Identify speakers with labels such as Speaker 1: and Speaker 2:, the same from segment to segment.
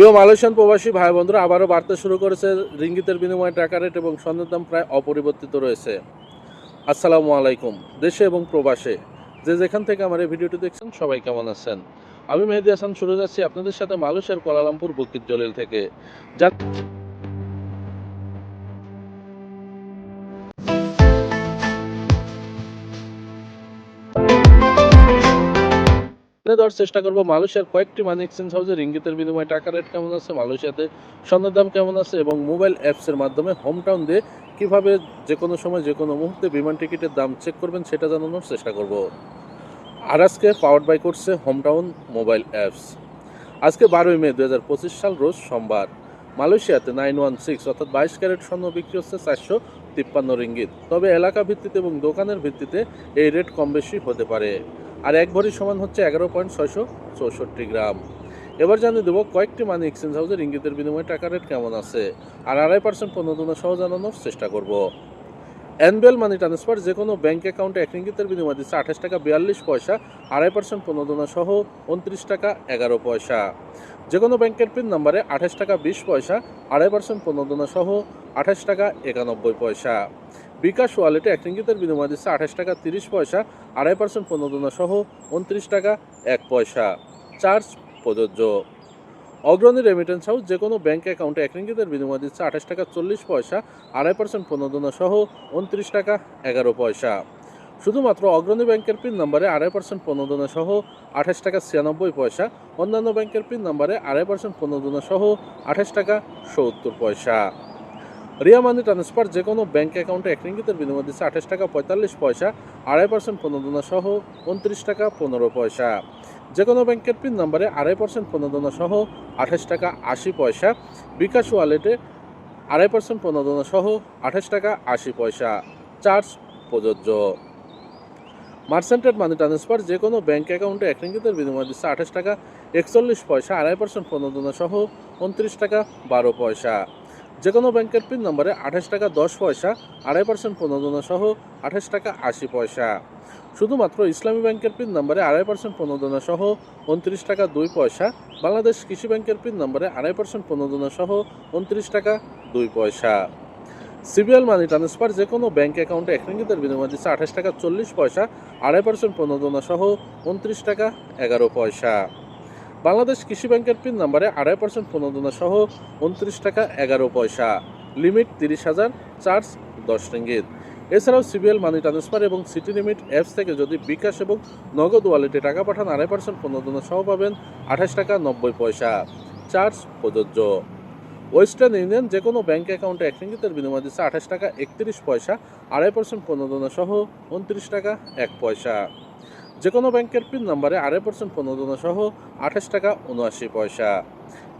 Speaker 1: প্রিয় মালয়েশিয়ান প্রবাসী ভাই বন্ধুরা আবারও বাড়তে শুরু করেছে রিঙ্গিতের বিনিময়ে টাকা রেট এবং স্বর্ণের দাম প্রায় অপরিবর্তিত রয়েছে। আসসালামু আলাইকুম, দেশে এবং প্রবাসে। যে যেখান থেকে আমার এই ভিডিওটি দেখছেন, সবাই কেমন আছেন? আমি মেহেদি হাসান, শুরু যাচ্ছি আপনাদের সাথে মালয়েশিয়ার কোলালামপুর বকির জলিল থেকে। যা তুলে দেওয়ার চেষ্টা করব। মালয়েশিয়ার কয়েকটি মানি এক্সচেঞ্জ হাউসের রিঙ্গিতের বিনিময়ে টাকা রেট কেমন আছে, মালয়েশিয়াতে স্বর্ণের দাম কেমন আছে এবং মোবাইল অ্যাপসের মাধ্যমে হোম টাউন দিয়ে কীভাবে যে কোনো সময় যে কোনো মুহূর্তে বিমান টিকিটের দাম চেক করবেন সেটা জানানোর চেষ্টা করব। আর আজকে পাওয়ার বাই করছে হোম টাউন মোবাইল অ্যাপস আজকে বারোই মে দু হাজার পঁচিশ সাল, রোজ সোমবার। মালয়েশিয়াতে নাইন ওয়ান সিক্স অর্থাৎ বাইশ ক্যারেট স্বর্ণ বিক্রি হচ্ছে চারশো তিপ্পান্ন রিঙ্গিত। তবে এলাকা ভিত্তিতে এবং দোকানের ভিত্তিতে এই রেট কম বেশি হতে পারে। আর এক ভরি সমান হচ্ছে এগারো পয়েন্ট ছয়শো চৌষট্টি গ্রাম। এবার জানিয়ে দেবো কয়েকটি মানি এক্সচেঞ্জ হাউসের ইঙ্গিতের বিনিময়ে টাকা রেট কেমন আছে, আর আড়াই পার্সেন্ট প্রণোদনা সহ জানানোর চেষ্টা করব। অ্যানুয়াল মানি ট্রান্সফার যে কোনো ব্যাঙ্ক অ্যাকাউন্টে এক রিঙ্গিতের বিনিময় দিচ্ছে আঠাশ টাকা বিয়াল্লিশ পয়সা, আড়াই পার্সেন্ট প্রণোদনা সহ উনত্রিশ টাকা এগারো পয়সা। যে কোনো ব্যাংকের পিন নাম্বারে আঠাশ টাকা বিশ পয়সা, আড়াই পার্সেন্ট প্রণোদনা সহ আঠাশ টাকা একানব্বই পয়সা। বিকাশ ওয়ালেটে এক রিঙ্গিতের বিনিময় দিচ্ছে আঠাশ টাকা তিরিশ পয়সা, আড়াই পার্সেন্ট প্রণোদনা সহ উনত্রিশ টাকা এক পয়সা। চার্জ প্রযোজ্য। অগ্রণী রেমিটেন্স হাউস যে কোনো ব্যাঙ্ক অ্যাকাউন্টে এক রিঙ্গিতের বিনিময় দিচ্ছে আঠাশ টাকা চল্লিশ পয়সা, আড়াই পার্সেন্ট প্রণোদনা সহ উনত্রিশ টাকা এগারো পয়সা। শুধুমাত্র অগ্রণী ব্যাংকের পিন নাম্বারে আড়াই পার্সেন্ট প্রণোদনা সহ আঠাশ টাকা ছিয়ানব্বই পয়সা, অন্যান্য ব্যাংকের পিন নাম্বারে আড়াই পার্সেন্ট প্রণোদনা সহ আঠাশ টাকা সত্তর পয়সা। রিয়া মানি ট্রান্সফার যে কোনো ব্যাঙ্ক অ্যাকাউন্টে এক রিঙ্গিতের বিনিময় দিচ্ছে আঠাশ টাকা পঁয়তাল্লিশ পয়সা, আড়াই পার্সেন্ট প্রণোদনা সহ উনত্রিশ টাকা পনেরো পয়সা। যে কোনো ব্যাংকের পিন নাম্বারে আড়াই পার্সেন্ট প্রণোদনা সহ আঠাশ টাকা আশি পয়সা, বিকাশ ওয়ালেটে আড়াই পার্সেন্ট প্রণোদনা সহ আঠাশ টাকা আশি পয়সা। চার্জ প্রযোজ্য। মার্সেন্টেড মানি ট্রান্সফার যে কোনো ব্যাঙ্ক অ্যাকাউন্টে এক রিঙ্গিতের বিনিময় দিচ্ছে আঠাশ টাকা একচল্লিশ পয়সা, আড়াই পার্সেন্ট প্রণোদনা সহ উনত্রিশ টাকা বারো পয়সা। যে কোনো ব্যাংকের পিন নম্বরে আঠাশ টাকা দশ পয়সা, আড়াই পার্সেন্ট প্রণোদনা সহ আঠাশ টাকা আশি পয়সা। শুধুমাত্র ইসলামী ব্যাংকের পিন নম্বরে আড়াই পার্সেন্ট প্রণোদনা সহ উনত্রিশ টাকা দুই পয়সা, বাংলাদেশ কৃষি ব্যাংকের পিন নম্বরে আড়াই পার্সেন্ট প্রণোদনা সহ উনত্রিশ টাকা দুই পয়সা। সিবিএল মানি ট্রান্সফার যে কোনো ব্যাংক অ্যাকাউন্টে এক রিঙ্গিতের বিনিময় দিচ্ছে আঠাশ টাকা চল্লিশ পয়সা, আড়াই পার্সেন্ট প্রণোদনা সহ উনত্রিশ টাকা এগারো পয়সা। বাংলাদেশ কৃষি ব্যাংকের পিন নাম্বারে আড়াই পার্সেন্ট প্রণোদনা সহ উনত্রিশ টাকা এগারো পয়সা। লিমিট তিরিশ হাজার, চার্জ দশ রিঙ্গিত। এছাড়াও সিবিএল মানি ট্রান্সফার এবং সিটি লিমিট অ্যাপস থেকে যদি বিকাশ এবং নগদ ওয়ালেটে টাকা পাঠান, আড়াই পার্সেন্ট প্রণোদনা সহ পাবেন আঠাশ টাকা নব্বই পয়সা। চার্জ প্রযোজ্য। ওয়েস্টার্ন ইউনিয়ন যে কোনো ব্যাঙ্ক অ্যাকাউন্টে এক রিঙ্গিতের বিনিময় দিচ্ছে আঠাশ টাকা একত্রিশ পয়সা, আড়াই পার্সেন্ট প্রণোদনা সহ উনত্রিশ টাকা এক পয়সা। যে কোনো ব্যাংকের পিন নাম্বারে আড়াই পার্সেন্ট প্রণোদনা সহ আঠাশ টাকা উনআশি পয়সা।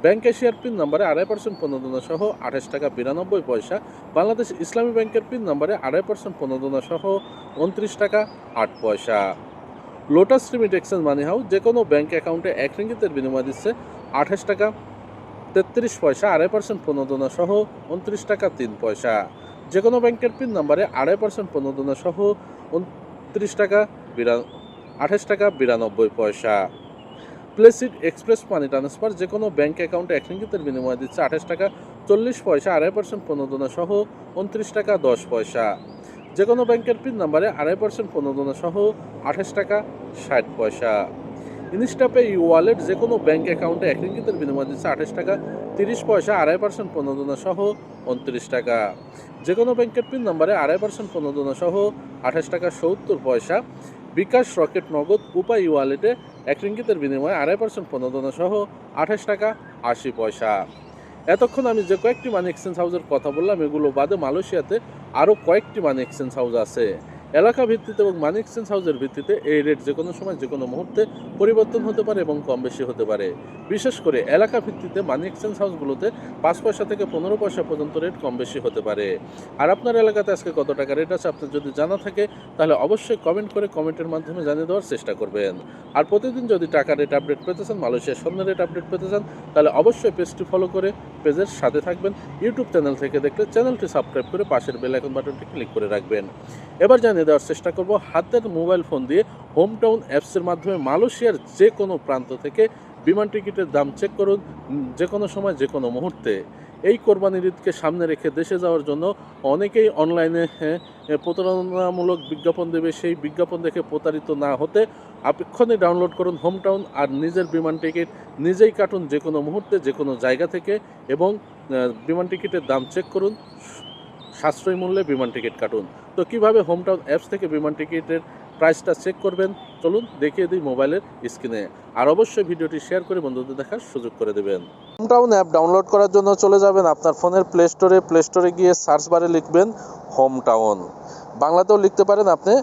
Speaker 1: ব্যাংক এশিয়ার পিন নাম্বারে আড়াই পার্সেন্ট প্রণোদনা সহ আঠাশ টাকা বিরানব্বই পয়সা। বাংলাদেশ ইসলামী ব্যাংকের পিন নাম্বারে আড়াই পার্সেন্ট প্রণোদনা সহ উনত্রিশ টাকা আট পয়সা। Lotus limit exchange money house যে কোনো ব্যাংক অ্যাকাউন্টে এক রিঙ্গিতের বিনিময় দিচ্ছে আঠাশ টাকা তেত্রিশ পয়সা, আড়াই পার্সেন্ট প্রণোদনা সহ উনত্রিশ টাকা তিন পয়সা। যে কোনো ব্যাংকের পিন নাম্বারে আড়াই পার্সেন্ট প্রণোদনা সহ উনত্রিশ টাকা বিরা আঠাশ টাকা, বিরানব্বই পয়সা। প্লেসিড এক্সপ্রেস মানি ট্রান্সফার যে কোনো ব্যাঙ্ক অ্যাকাউন্টে এক রিঙ্গিতের বিনিময় দিচ্ছে আঠাশ টাকা, চল্লিশ পয়সা, আড়াই পার্সেন্ট প্রণোদনা সহ উনত্রিশ টাকা, দশ পয়সা। যে কোনো ব্যাংকের পিন নাম্বারে আড়াই পার্সেন্ট প্রণোদনা সহ আঠাশ টাকা, ষাট পয়সা। ইনস্টাপে ই ওয়ালেট যে কোনো ব্যাংক অ্যাকাউন্টে এক রিঙ্গিতের বিনিময় দিচ্ছে আঠাশ টাকা, তিরিশ পয়সা, আড়াই পার্সেন্ট প্রণোদনা সহ উনত্রিশ টাকা। যে কোনো ব্যাংকের পিন নাম্বারে আড়াই পার্সেন্ট প্রণোদনা সহ আঠাশ টাকা, সত্তর পয়সা। বিকাশ রকেট নগদ উপায় ওয়ালেটে এক রিঙ্গিতের বিনিময়ে আড়াই পার্সেন্ট প্রণোদনা সহ আঠাশ টাকা আশি পয়সা। এতক্ষণ আমি যে কয়েকটি মানি এক্সচেঞ্জ হাউসের কথা বললাম, এগুলো বাদে মালয়েশিয়াতে আরও কয়েকটি মানি এক্সচেঞ্জ হাউস আছে। এলাকা ভিত্তিতে এবং মানি এক্সচেঞ্জ হাউসের ভিত্তিতে এই রেট যে কোনো সময় যে কোনো মুহূর্তে পরিবর্তন হতে পারে এবং কম বেশি হতে পারে। বিশেষ করে এলাকা ভিত্তিতে মানি এক্সচেঞ্জ হাউসগুলোতে পাঁচ পয়সা থেকে পনেরো পয়সা পর্যন্ত রেট কম বেশি হতে পারে। আর আপনার এলাকাতে আজকে কত টাকা রেট আছে আপনার যদি জানা থাকে, তাহলে অবশ্যই কমেন্ট করে কমেন্টের মাধ্যমে জানিয়ে দেওয়ার চেষ্টা করবেন। আর প্রতিদিন যদি টাকা রেট আপডেট পেতে চান, মালয়েশিয়ার স্বর্ণ রেট আপডেট পেতে চান, তাহলে অবশ্যই পেজটি ফলো করে পেজের সাথে থাকবেন। ইউটিউব চ্যানেল থেকে দেখলে চ্যানেলটি সাবস্ক্রাইব করে পাশের বেল আইকন বাটনটি ক্লিক করে রাখবেন। এবার জানিয়ে দেওয়ার চেষ্টা করব। হাতের মোবাইল ফোন দিয়ে হোম টাউন অ্যাপসের মাধ্যমে মালয়েশিয়ার যে কোনো প্রান্ত থেকে বিমান টিকিটের দাম চেক করুন যে কোনো সময় যে কোনো মুহূর্তে। এই কোরবানির ঈদকে সামনে রেখে দেশে যাওয়ার জন্য অনেকেই অনলাইনে হ্যাঁ, প্রতারণামূলক বিজ্ঞাপন দেবে। সেই বিজ্ঞাপন দেখে প্রতারিত না হতে আপেক্ষণে ডাউনলোড করুন হোম টাউন আর নিজের বিমান টিকিট। নিজেই কাটুন যে কোনো মুহূর্তে যে কোনো জায়গা থেকে এবং বিমান টিকিটের দাম চেক করুন। সাশ্রয়ী মূল্যে বিমান টিকিট কাটুন। তো কীভাবে হোম টাউন অ্যাপস থেকে বিমান টিকিটের প্রাইসটা চেক করবেন? চলুন দেখিয়ে দিই মোবাইলের স্ক্রিনে। আর অবশ্যই ভিডিওটি শেয়ার করে বন্ধুদের দেখার সুযোগ করে দেবেন। হোম টাউন অ্যাপ ডাউনলোড করার জন্য চলে যাবেন আপনার ফোনের প্লে স্টোরে। প্লে স্টোরে গিয়ে সার্চ বারে লিখবেন হোম টাউন বাংলাতেও লিখতে পারেন আপনি,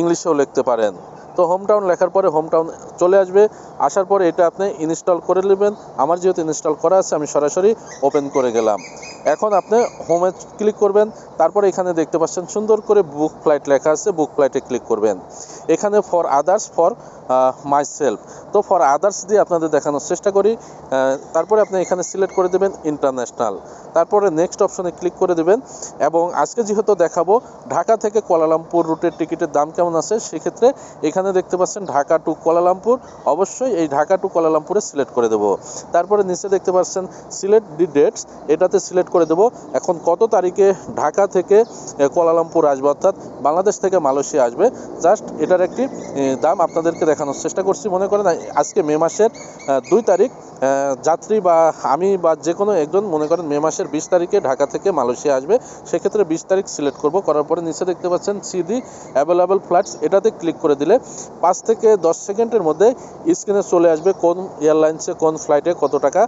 Speaker 1: ইংলিশেও লিখতে পারেন। তো হোম টাউন লেখার পরে হোম টাউন চলে আসবে। আসার পরে এটা আপনি ইনস্টল করে নেবেন। আমার যেহেতু ইনস্টল করা আছে, আমি সরাসরি ওপেন করে গেলাম। এখন আপনি হোমে ক্লিক করবেন। তারপরে এখানে দেখতে পাচ্ছেন সুন্দর করে বুক ফ্লাইট লেখা আছে। বুক ফ্লাইটে ক্লিক করবেন। এখানে for others for myself তো ফর আদার্স দিয়ে আপনাদের দেখানোর চেষ্টা করি। তারপরে আপনি এখানে সিলেক্ট করে দেবেন ইন্টারন্যাশনাল তারপরে নেক্সট অপশনে ক্লিক করে দেবেন। এবং আজকে যেহেতু দেখাবো, ঢাকা থেকে কুয়ালালামপুর রুটের টিকিটের দাম কেমন আছে? সেক্ষেত্রে এখানে দেখতে পাচ্ছেন ঢাকা টু কুয়ালালামপুর। অবশ্যই এই ঢাকা টু কুয়ালালামপুরে সিলেক্ট করে দেবো। তারপরে নিচে দেখতে পাচ্ছেন সিলেক্ট দি ডেটস এটাতে সিলেক্ট করে দেবো। এখন কত তারিখে ঢাকা থেকে এ, কুয়ালালামপুর আসবে অর্থাৎ বাংলাদেশ থেকে মালয়েশিয়া আসবে। জাস্ট এটার একটি দাম আপনাদেরকে দেখানোর চেষ্টা করছি। মনে করেন আজকে মে মাসের দুই তারিখ যাত্রী বা আমি বা যে কোনো একজন মনে করেন মে মাসের বিশ তারিখে ঢাকা থেকে মালয়েশিয়া আসবে সেক্ষেত্রে বিশ তারিখ সিলেক্ট করব। করার পরে নিচে দেখতে পাচ্ছেন সিডি অ্যাভেলেবল ফ্লাইটস এটাতে ক্লিক করে দিলে পাঁচ থেকে দশ সেকেন্ডের মধ্যে স্ক্রিনে চলে আসবে কোন এয়ারলাইন্সে কোন ফ্লাইটে কত টাকা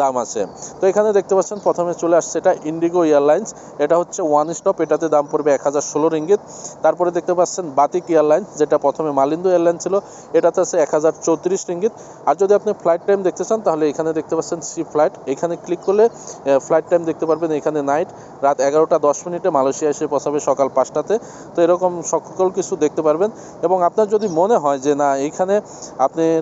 Speaker 1: দাম আছে। তো এখানে দেখতে পাচ্ছেন, প্রথমে চলে আসছে এটা ইন্ডিগো এয়ারলাইন্স এটা হচ্ছে ওয়ান স্টপ এটাতে দাম পড়বে এক হাজার ষোলো রিঙ্গিত। তারপরে দেখতে পাচ্ছেন বাতিক এয়ারলাইন্স যেটা প্রথমে মালিন্দু এয়ারলাইন ছিল, এটাতে আছে এক হাজার চৌত্রিশ রিঙ্গিত। আর যদি আপনি ফ্লাইট টাইম দেখতে চান, তাহলে এখানে দেখতে পাচ্ছেন সি ফ্লাইট এখানে ক্লিক করলে ফ্লাইট টাইম দেখতে পারবেন এখানে নাইট রাত এগারোটা দশ মিনিটে মালয়েশিয়া এসে পৌঁছাবে সকাল পাঁচটাতে। তো এরকম সকল কিছু দেখতে পারবেন। এবং আপনার যদি মনে হয় যে না এইখানে আপনি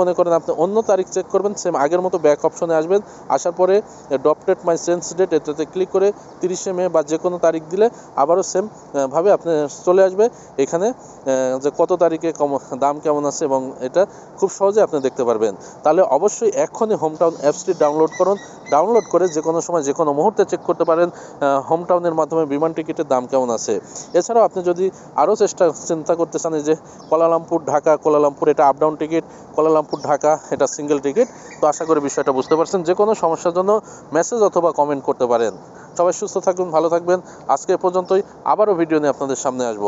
Speaker 1: মনে করেন আপনি অন্য তারিখ চেক করবেন সেম আগের মতো ব্যাক অপশনে আসবেন। আসার পরে ডপটেড মাই সেন্স ডেট এটাতে ক্লিক করে তিরিশে মে বা যে কোনো তারিখ দিলে আবারও সেম ভাবে আপনি চলে আসবে। এখানে যে কত তারিখে কম, দাম কেমন আছে এবং এটা খুব সহজে আপনি দেখতে পারবেন। তাহলে অবশ্যই এখনই হোমটাউন অ্যাপসটি ডাউনলোড করুন। ডাউনলোড করে যে কোনো সময় যে কোনো মুহূর্তে চেক করতে পারেন হোম টাউনের মাধ্যমে বিমান টিকিটের দাম কেমন আছে। এছাড়াও আপনি যদি আরও চেষ্টা, চিন্তা করতে চান যে Kuala Lumpur Dhaka, Kuala Lumpur এটা up down ticket Kuala Lumpur Dhaka এটা সিঙ্গেল টিকিট তো আশা করি বিষয়টা বুঝতে পারছেন। যে কোনো সমস্যার জন্য মেসেজ অথবা কমেন্ট করতে পারেন। সবাই সুস্থ থাকবেন ভালো থাকবেন। আজকে পর্যন্তই, আবারও ভিডিও নিয়ে আপনাদের সামনে আসব।